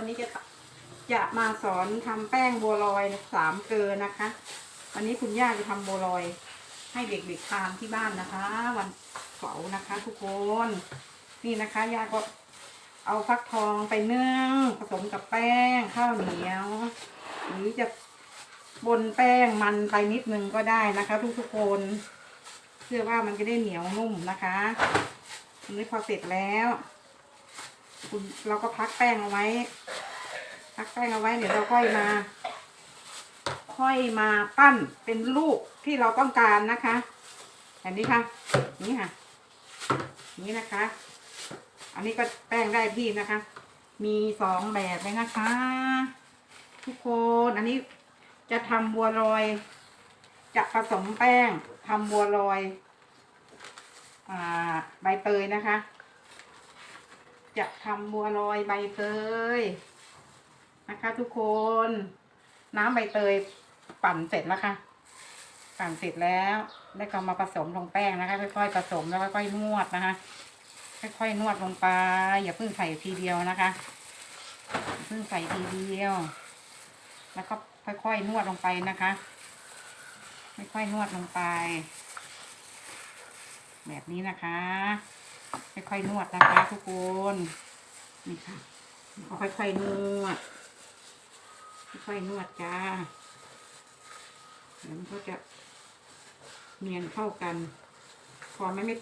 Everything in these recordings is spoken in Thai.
วันนี้จะจะมาสอนทำแป้งบัวลอยสามเกลือนะคะ วันนี้คุณย่าจะทำบัวลอย ให้เด็กๆทานที่บ้านนะคะ วันเสาร์นะคะ ทุกคนนี่นะคะย่าก็เอาฟักทองไปนึ่งผสมกับแป้งข้าวเหนียวหรือจะบนแป้งมันไปนิดนึงก็ได้นะคะ ทุกๆคนเพื่อว่ามันจะได้เหนียวนุ่มนะคะอันนี้พอเสร็จแล้ว คุณเราก็พักแป้งเอาไว้ พักแป้งเอาไว้เดี๋ยวเราค่อยมา ค่อยมาปั้นเป็นลูกที่เราต้องการนะคะแบบนี้ค่ะนี่ค่ะ นี่นะคะ อันนี้ก็แป้งได้ที่นะคะ มีสองแบบเลยนะคะ ทุกคนอันนี้จะทำบัวลอย จะผสมแป้งทำบัวลอย อ่า ใบเตยนะคะ จะทำบัวลอยใบเตยนะคะ ทุกคน น้ำใบเตยปั่นเสร็จแล้วค่ะ ปั่นเสร็จแล้ว แล้วก็มาผสมลงแป้งนะคะ ค่อยๆผสมแล้วค่อยๆนวดนะคะ ค่อยๆนวดลงไป อย่าเพิ่งใส่ทีเดียวนะคะเพิ่งใส่ทีเดียว แล้วก็ค่อยๆนวดลงไปนะคะค่อยๆนวดลงไป แบบนี้นะคะ ค่อยๆนวดนะคะทุกคนนี่ค่ะค่อยๆนวด ค่อยๆนวดจ้าเดี๋ยวมันก็จะเนียนเข้ากัน พอไม่ไม่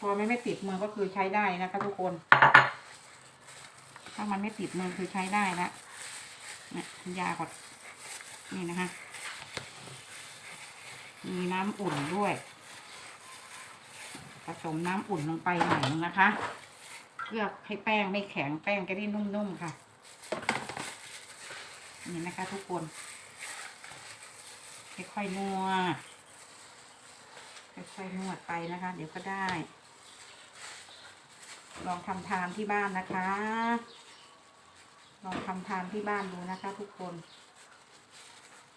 พอไม่ไม่ติดมือก็คือใช้ได้นะคะทุกคน ถ้ามันไม่ติดมือคือใช้ได้ละเนี่ยยาก่อนนี่นะคะ มีน้ำอุ่นด้วย ผสมน้ำอุ่นลงไปหน่อยนึงนะคะ เพื่อให้แป้งไม่แข็งแป้งจะได้นุ่มๆค่ะ นี่นะคะทุกคนค่อยๆนวดค่อยๆนวดไปนะคะ เดี๋ยวก็ได้ ลองทำทานที่บ้านนะคะ ลองทำทานที่บ้านดูนะคะ ทุกคน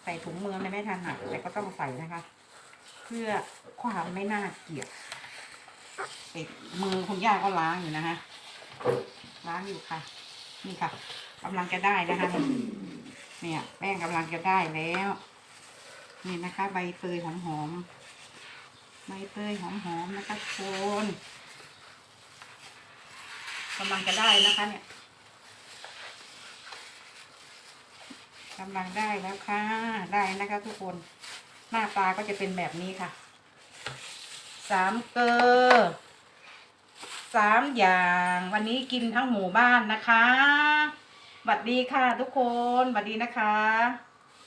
ใส่ถุงมือไม่ไม่ถนัดแต่ก็ต้องใส่นะคะ เพื่อความไม่น่าเกลียด เด็มือคุณย่าก็ล้างอยู่นะคะล้างอยู่ค่ะ นี่ค่ะกำลังจะได้นะคะเนี่ย แป้งกำลังจะได้แล้ว นี่นะคะ ใบเตยหอมๆใบเตยหอมๆนะคะทุกคนกำลังจะได้นะคะ เนี่ยกำลังได้แล้วค่ะ ได้นะคะทุกคน หน้าตาก็จะเป็นแบบนี้ค่ะ สามเกลอสามอย่าง วันนี้กินทั้งหมู่บ้านนะคะสวัสดีค่ะทุกคนสวัสดีนะคะ